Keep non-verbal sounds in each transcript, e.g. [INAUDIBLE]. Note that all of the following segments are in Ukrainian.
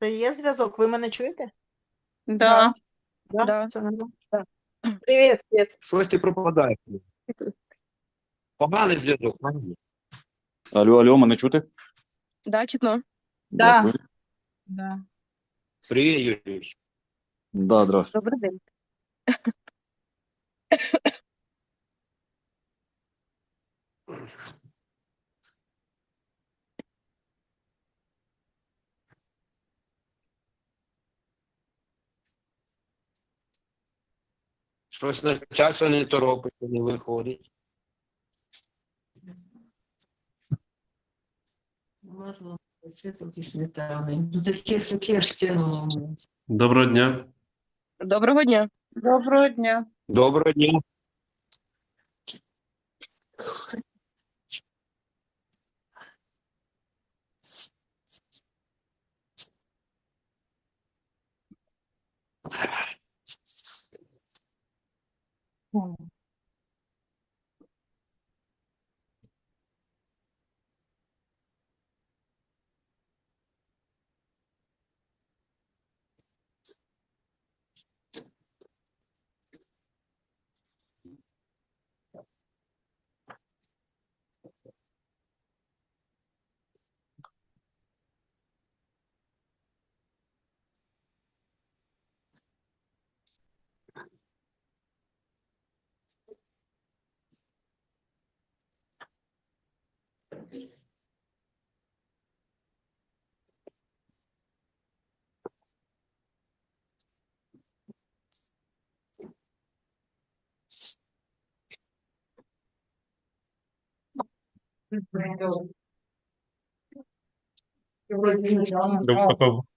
Це є зв'язок? Ви мене чуєте? Да. Да? Да. Це нормально? Привіт, Світ. Щось ти. Поганий зв'язок, поганий. Алло, алло, мене чути? Да, чутно. Да. Дякую. Да. Привіт, Юрій. Да, здравствуйте. Добрий день. Щось начальство не торопиться, не виходить. Влазила світок і світали. Ну таке таке ж стягнуло. Доброго дня. Доброго дня. Доброго дня. Доброго дня.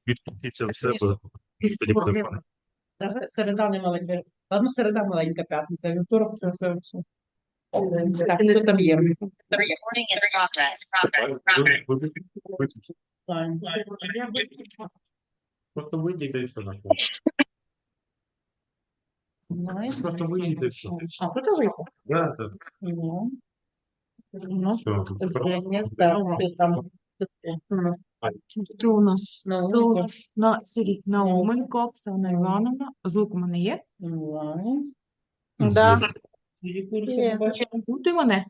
Відпустіться в себе. Тоді буде. Даже середа не маленька. Ладно, середа маленька п'ятниця, вівторок все, все, все. Так, хто там є? Recording in progress. Progress. Progress. Просто вийдіть і все на. Просто вийдіть і все. А, хто там? Да, так. Ну. Ну, Все. Так, ти там. Ну, Хто у нас? Хто у нас? На, Сергій Науменко, Оксана Івановна. Звук у мене є? Да. Є. бачила? Чути мене?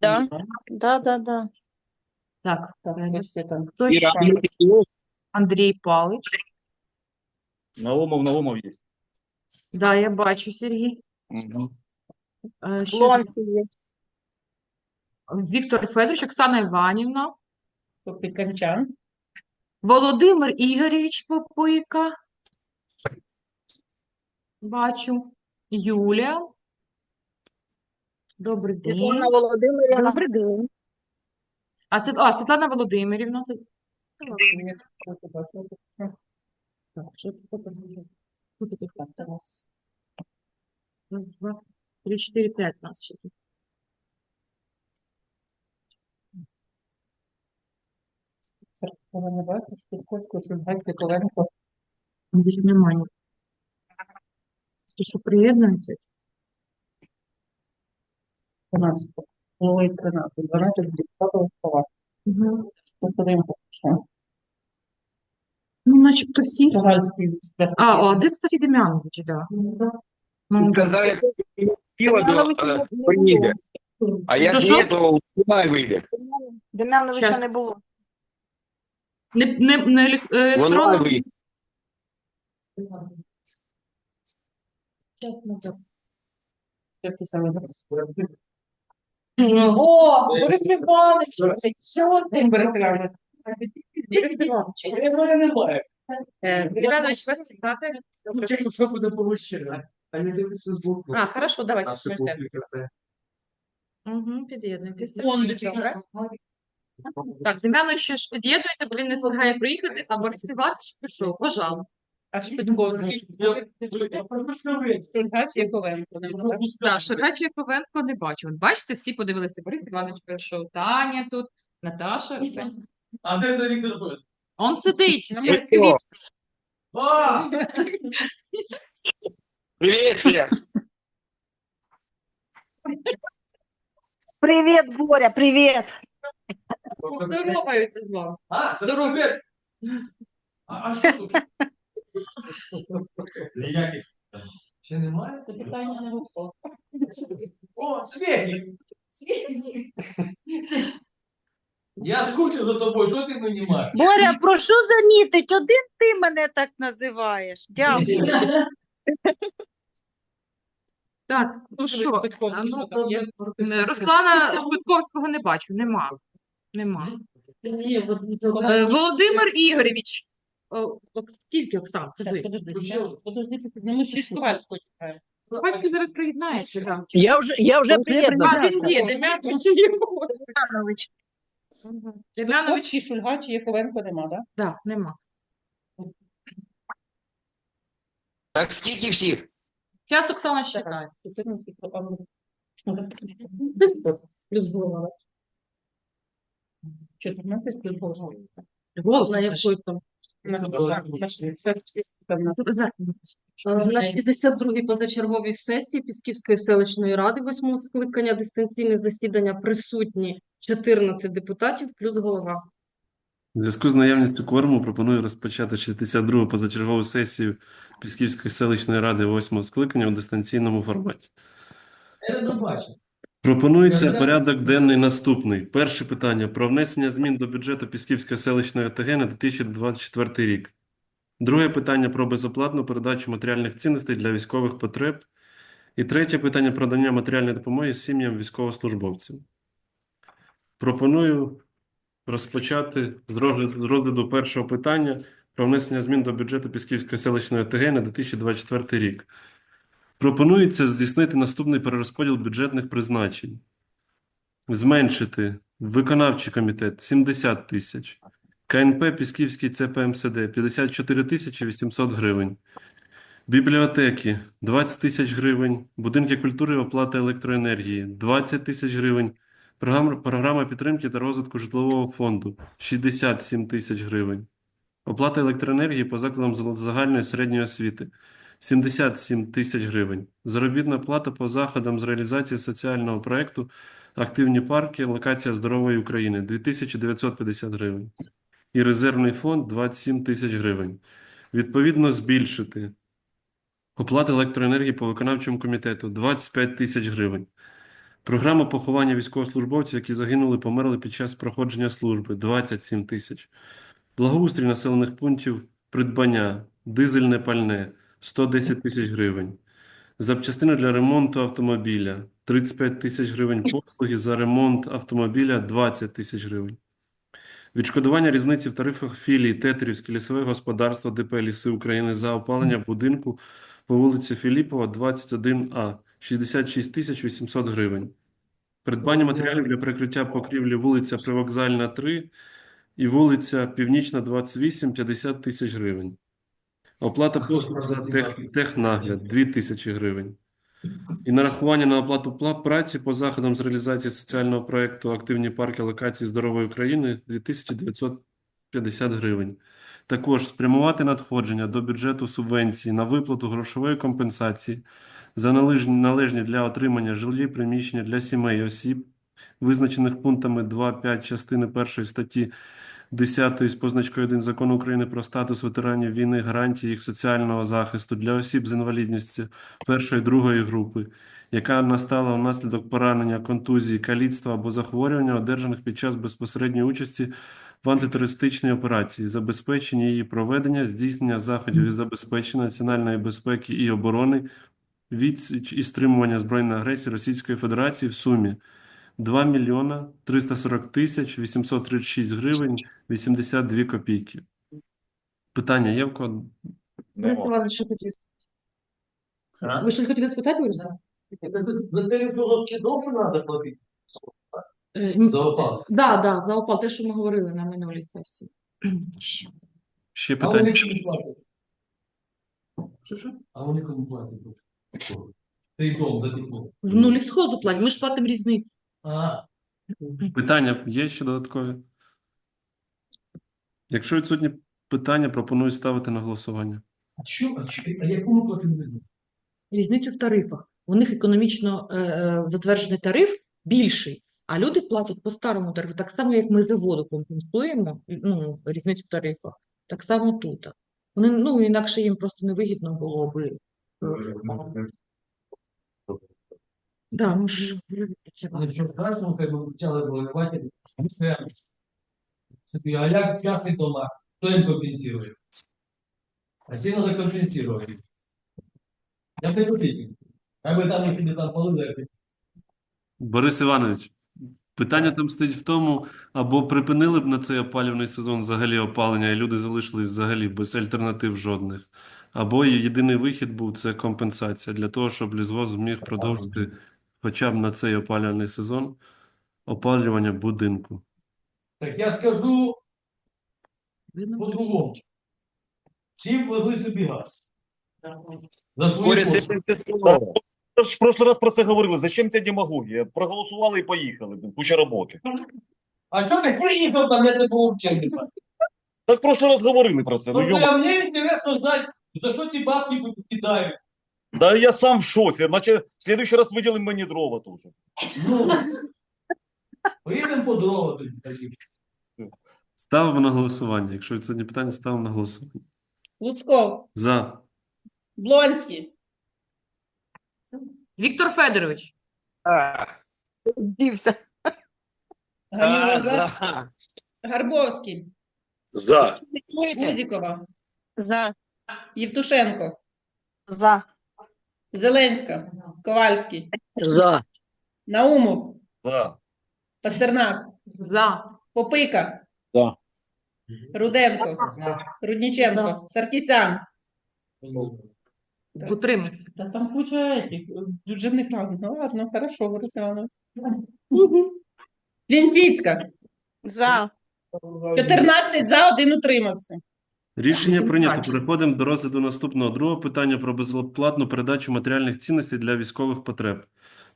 Да. Да, да, да. Так, Так, ось там. хто ще? Андрій Палич. Наумов, Наумов є. Да, я бачу, Сергій. Угу. Е, ще є. Віктор Федорович, Оксана Іванівна. Тобто Володимир Ігоревич Попойка. Бачу. Юлія. Добрий день. Володимирівна. Добрий день. А, Світ... а Світлана Володимирівна. Так, що тут буде? Тут таке так, Тарас. Раз, два, три, чотири, п'ять нас ще тут. Серцева не Петровенко. Більше немає. Ти що приєднуєте? 12. Ой, 13. 12 депутатів слова. Угу. Ми подивимося, що. Ну, начебто всі. Загальський експерт. А, о, де, кстати, Дем'янович, да. Ну, Казав, як тіло до е, приїде. А як ні, то вона вийде. Дем'яновича Щас. не було. Не, не, не елек- е, Вона електронно? вийде. Зараз ми так. Як ти саме О, Борис Михайлович, що з ним Борис Іванович? Вас? Що буде повищено? А не хорошо, давайте. Наші почнемо. це. Угу, під'єднуйтеся. Добре. Так, ж під'єднуйте, бо він не встигає приїхати, а Борис Іванович пішов, пожалуй. А Шпитковський. Шульгач Яковенко. Так, Яковенко не бачу. От бачите, всі подивилися, Борис Іванович прийшов, Таня тут, Наташа. А де це Віктор Федорович? Он сидить. Як квіт. А! Привіт, Свят. Привіт, Боря, привіт. Тобто Здороваються з вами. А, це Здорово. привіт. А, а що тут? Ніяких. Ще немає? Це питання не вийшло. О, Свєтік! Я скучив за тобою, що ти мені маєш? Боря, прошу замітить, один ти мене так називаєш. Дякую. Так, ну що, а ну, е, Руслана Швидковського не бачу, нема. Нема. Е, Володимир Ігоревич. О, Ок- Скільки, Оксан? Подожди, я- подожди, підніму ще чекаю. Бачите, зараз приєднається. да. Я вже, я вже А, він є, Дем'янович є. Дем'янович, Чи Шульга, чи Яковенко нема, так? да, нема. Так скільки всіх? Зараз Оксана считає. 14 Плюс голова. 14 плюс голова. Голос На там? На там на- На 62-й позачерговій сесії Пісківської селищної ради восьмого скликання дистанційне засідання присутні 14 депутатів плюс голова. У зв'язку з наявністю кворуму пропоную розпочати 62-гу позачергову сесію Пісківської селищної ради 8-го скликання у дистанційному форматі. Я не бачив. Пропонується порядок денний наступний. Перше питання про внесення змін до бюджету Пісківської селищної ОТГ на 2024 рік. Друге питання про безоплатну передачу матеріальних цінностей для військових потреб. І третє питання про надання матеріальної допомоги сім'ям військовослужбовців. Пропоную розпочати з розгляду, з розгляду першого питання про внесення змін до бюджету Пісківської селищної ОТГ на 2024 рік. Пропонується здійснити наступний перерозподіл бюджетних призначень. Зменшити виконавчий комітет 70 тисяч, КНП Пісківський ЦПМСД 54 тисячі 800 гривень, бібліотеки 20 тисяч гривень, будинки культури і оплата електроенергії 20 тисяч гривень, програма, підтримки та розвитку житлового фонду 67 тисяч гривень, оплата електроенергії по закладам загальної середньої освіти 77 тисяч гривень. Заробітна плата по заходам з реалізації соціального проекту Активні парки, локація здорової України 2950 гривень. І резервний фонд 27 тисяч гривень. Відповідно, збільшити оплата електроенергії по виконавчому комітету 25 тисяч гривень. Програма поховання військовослужбовців, які загинули, померли під час проходження служби 27 тисяч. Благоустрій населених пунктів, придбання, дизельне пальне 110 тисяч гривень. Запчастини для ремонту автомобіля 35 тисяч гривень. Послуги за ремонт автомобіля 20 тисяч гривень. Відшкодування різниці в тарифах філії Тетерівське лісове господарство ДП Ліси України за опалення будинку по вулиці Філіпова, 21А 66 тисяч 800 гривень. Придбання матеріалів для перекриття покрівлі вулиця Привокзальна 3 і вулиця Північна 28 50 тисяч гривень. Оплата послуг за тех, технагляд 2 тисячі гривень. І нарахування на оплату праці по заходам з реалізації соціального проєкту Активні парки локації здорової України 2950 гривень. Також спрямувати надходження до бюджету субвенції на виплату грошової компенсації за належні, для отримання жилі приміщення для сімей осіб, визначених пунктами 2.5 частини 1 статті 10 з позначкою 1 Закону України про статус ветеранів війни, гарантії їх соціального захисту для осіб з інвалідністю першої другої групи, яка настала внаслідок поранення, контузії, каліцтва або захворювання, одержаних під час безпосередньої участі в антитерористичній операції, забезпечення її проведення, здійснення заходів із забезпечення національної безпеки і оборони, відсіч і стримування збройної агресії Російської Федерації в сумі 2 мільйона 340 тисяч 836 гривень 82 копійки. Питання є в кого? Нема. що хотіли? А? Ви що хотіли спитати, Бориса? За це- за це слово ще довго треба платити? Е, ні. За опал. Да, да, за опал, те, що ми говорили на минулій сесії. Ще А вони питання? кому платять? Що, що? А вони кому платять? Цей дом за тепло. В нулі схозу платять, ми ж платимо різницю. А, Питання є ще додаткові? Якщо відсутні питання, пропоную ставити на голосування. а що, а що- а яку ми платимо різницю? Різницю в тарифах. У них економічно е, е, затверджений тариф більший, а люди платять по старому тарифу, так само, як ми за воду компенсуємо ну, різницю в тарифах. Так само тут. Вони, ну, інакше їм просто невигідно було би. Да, ну ж, це Але що хай би почали виливати все. Собі, а як частний дома, хто їм компенсує? А ці треба компенсувати. Я не потрібен. Хай би там їх там полили. Борис Іванович, питання там стоїть в тому, або припинили б на цей опалювальний сезон взагалі опалення, і люди залишились взагалі без альтернатив жодних. Або єдиний вихід був це компенсація для того, щоб лісгосп зміг продовжити хоча б на цей опалювальний сезон опалювання будинку. Так я скажу по-другому. Всі ввели собі газ. За свої Поряд це кошти. тимчасово. Та ж В прошлый раз про це говорили. Зачем ця демагогія? Проголосували і поїхали. блін, Куча роботи. А що ти приїхав там, я не був вчений? Так в прошлый раз говорили про це. Ну, Ну, йома. мені інтересно знати, за що ці бабки кидають. Да я сам в шоці. Значить, в следующий раз виділимо мені дрова теж. Ну, поїдемо по дорогу тоді. Ставимо на голосування. Якщо відсутні питання, ставимо на голосування. Луцьков, За. Блонський, Віктор Федорович, Дівся. Ганілоза, Гарбовський, За. Гузікова, За. Євтушенко, За. Зеленська, Ковальський, За. Наумов, За. Пастернак, за. Попика, За. Руденко, Рудніченко, Саркісян. Так. Утримався. Та там куча этих бюджетних разних. Ну ладно, хорошо, Іванович. Вінціцька, За. 14 за, один утримався. Рішення прийнято. Переходимо до розгляду наступного другого питання про безоплатну передачу матеріальних цінностей для військових потреб.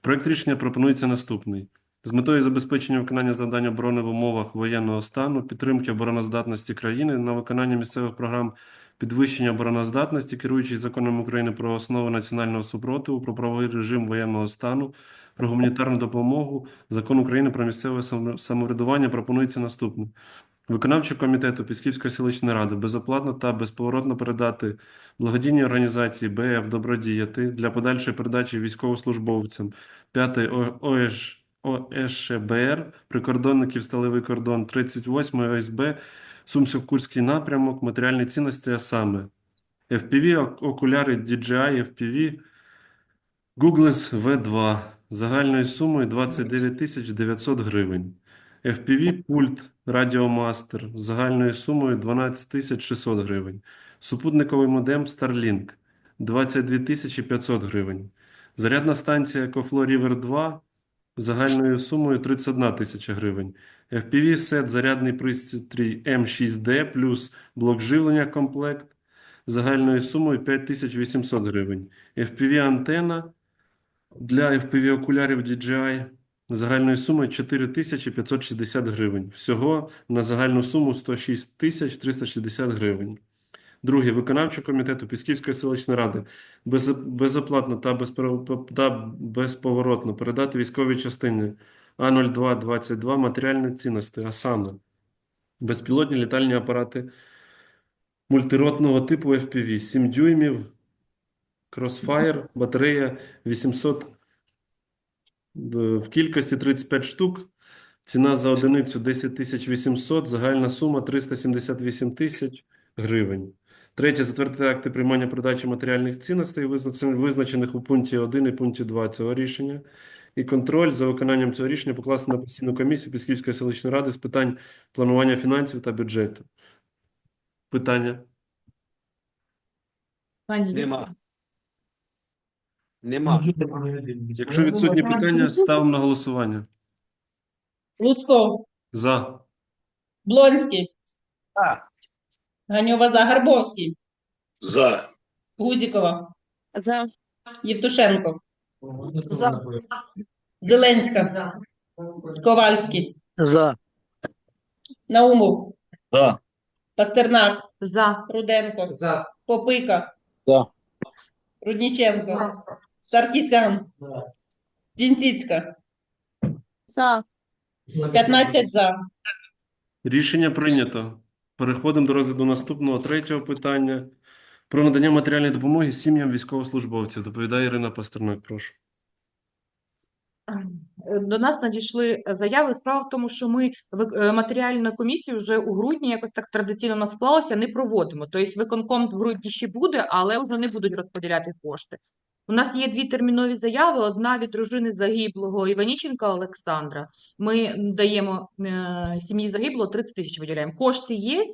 Проект рішення пропонується наступний. З метою забезпечення виконання завдань оборони в умовах воєнного стану, підтримки обороноздатності країни на виконання місцевих програм підвищення обороноздатності, керуючись законом України про основи національного супротиву, про правовий режим воєнного стану, про гуманітарну допомогу, закон України про місцеве самоврядування пропонується наступне. Виконавчому комітету Пісківської селищної ради безоплатно та безповоротно передати благодійній організації БФ Добродіяти для подальшої передачі військовослужбовцям 5-ї О- ОШ ОШБР, прикордонників Сталевий кордон, 38-ї ОСБ, Сумсько-Курський напрямок, матеріальні цінності, а саме FPV, окуляри DJI FPV, Googles V2 загальною сумою 29 тисяч 900 гривень. FPV пульт Радіомастер з загальною сумою 12 600 гривень. Супутниковий модем Starlink 22 500 гривень. Зарядна станція EcoFlow River 2 з загальною сумою 31 тисяча гривень. FPV сет зарядний пристрій M6D плюс блок живлення комплект загальною сумою 5800 гривень. FPV антена для FPV окулярів DJI загальною сумою 4560 гривень. Всього на загальну суму 106 тисяч 360 гривень. Друге. Виконавчого комітету Пісківської селищної ради без, безоплатно та, та безповоротно передати військовій частині А0222 матеріальні цінності, а саме безпілотні літальні апарати мультиротного типу FPV 7 дюймів, Crossfire, батарея 800 д- в кількості 35 штук. Ціна за одиницю 10 тисяч 800, загальна сума 378 тисяч гривень. Третє. Затвердити акти приймання передачі матеріальних цінностей, визначених, визначених у пункті 1 і пункті 2 цього рішення. І контроль за виконанням цього рішення покласти на постійну комісію Пісківської селищної ради з питань планування фінансів та бюджету. Питання? Пані Нема. Нема. Якщо відсутні питання, ставимо на голосування. Луцьков, За. Блонський, За. Ганьова за, Гарбовський, За. Гузікова, За. Євтушенко, За. Зеленська, Ковальський, За. Наумов, За. Пастернак, За. Руденко, За. Попика, За. Рудніченко, Саркісян, Вінціцька, За. 15 за. Рішення прийнято. Переходимо до розгляду наступного третього питання про надання матеріальної допомоги сім'ям військовослужбовців. Доповідає Ірина Пастернак, прошу. До нас надійшли заяви. Справа в тому, що ми е, матеріальну комісію вже у грудні, якось так традиційно у нас склалося, не проводимо. Тобто виконком в грудні ще буде, але вже не будуть розподіляти кошти. У нас є дві термінові заяви. Одна від дружини загиблого Іваніченка Олександра. Ми даємо е, сім'ї загиблого 30 тисяч виділяємо. Кошти є,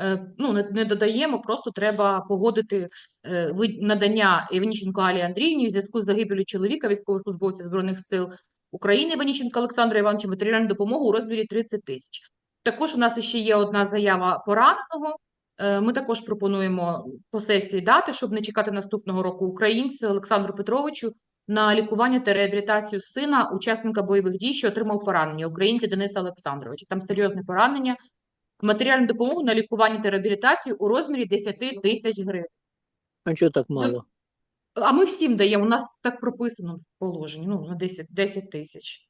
е, ну не, додаємо, просто треба погодити е, надання Іваніченко Алі Андріївні в зв'язку з загибелью чоловіка, військовослужбовця Збройних сил України Іваніченка Олександра Івановича матеріальну допомогу у розмірі 30 тисяч. Також у нас ще є одна заява пораненого. Е, Ми також пропонуємо по сесії дати, щоб не чекати наступного року українцю Олександру Петровичу на лікування та реабілітацію сина, учасника бойових дій, що отримав поранення, українця Дениса Олександровича. Там серйозне поранення. Матеріальну допомогу на лікування та реабілітацію у розмірі 10 тисяч гривень. А чого так мало? А ми всім даємо, у нас так прописано в положенні, ну, на 10, 10 тисяч.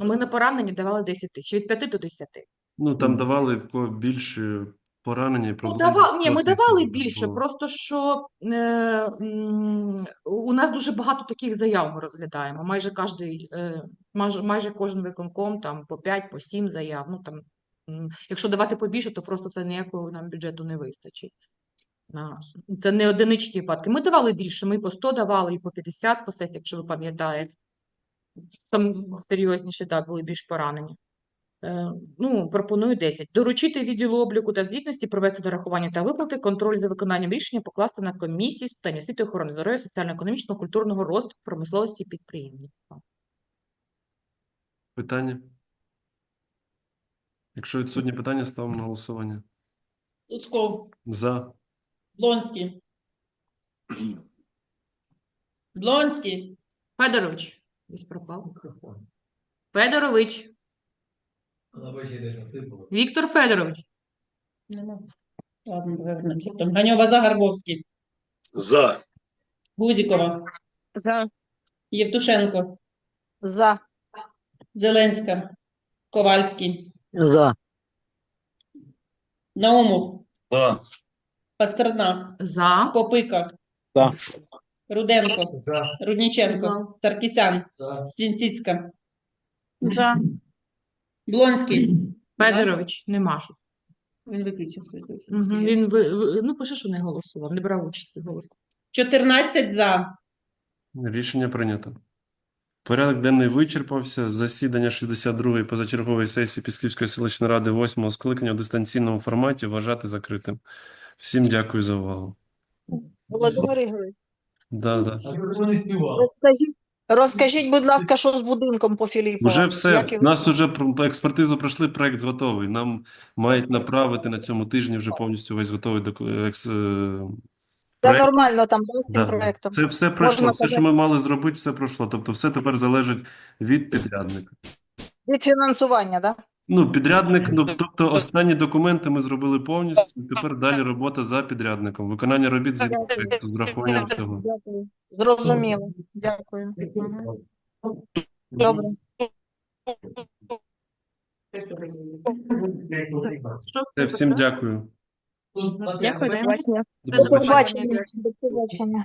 Ми на поранення давали 10 тисяч, від 5 до 10. Ну, там давали в кого більше поранення і Ну, проблеми. давали, ні, ми давали було. більше, просто що е, у нас дуже багато таких заяв ми розглядаємо. Майже кожний, е, майже, майже кожен виконком там по 5, по 7 заяв. Ну, там, якщо давати побільше, то просто це ніякого нам бюджету не вистачить. Це не одиничні випадки. Ми давали більше, ми по 100 давали і по 50 по сесії, якщо ви пам'ятаєте. Там серйозніше, да, були більш поранені. Е, Ну, пропоную 10. Доручити відділу обліку та звітності провести дорахування та виплати, контроль за виконанням рішення покласти на комісію з питань освіти, охорони здоров'я, соціально-економічного, культурного розвитку, промисловості і підприємництва. Питання? Якщо відсутні питання, ставимо на голосування. Луцков, За. Блонський. Блонський. Федорович, десь пропав. Федорович, Вона бачить, де ж насипала. Віктор Федорович, Нема. Ладно, повернемося. Там Ганьова Загарбовський. За. Гузікова. За. Євтушенко. За. Зеленська. Ковальський. За. Наумов. За. Пастернак. за. Попика. За. Руденко. За. Рудніченко. Таркісян. За. Свінціцька. За. Блонський. [CLEARS THROAT] Федорович, нема щось. Він виключив. свій Угу. Він, ви, ви- ну, пише, що не голосував, не брав участь у голосуванні. 14 за. Рішення прийнято. Порядок денний вичерпався. Засідання 62-ї позачергової сесії Пісківської селищної ради 8-го скликання у дистанційному форматі вважати закритим. Всім дякую за увагу. Володимир Ігорович, Да, да. А ви не співали. розкажіть, розкажіть, будь ласка, що з будинком по Філіппова? Уже все. Як його- Нас уже експертизу пройшли, проект готовий. Нам мають направити на цьому тижні вже повністю весь готовий екс... е, Це проект. нормально там да, з Да. проектом. Це все пройшло. Можна Все, що ми мали зробити, все пройшло. Тобто, все тепер залежить від підрядника. Від фінансування, так? Да? Ну, підрядник, ну, тобто останні документи ми зробили повністю. Тепер далі робота за підрядником. Виконання робіт згідно проекту з врахуванням всього. Дякую. Зрозуміло. Дякую. Добре. Все, всім дякую. Дякую, до побачення. До побачення. До побачення.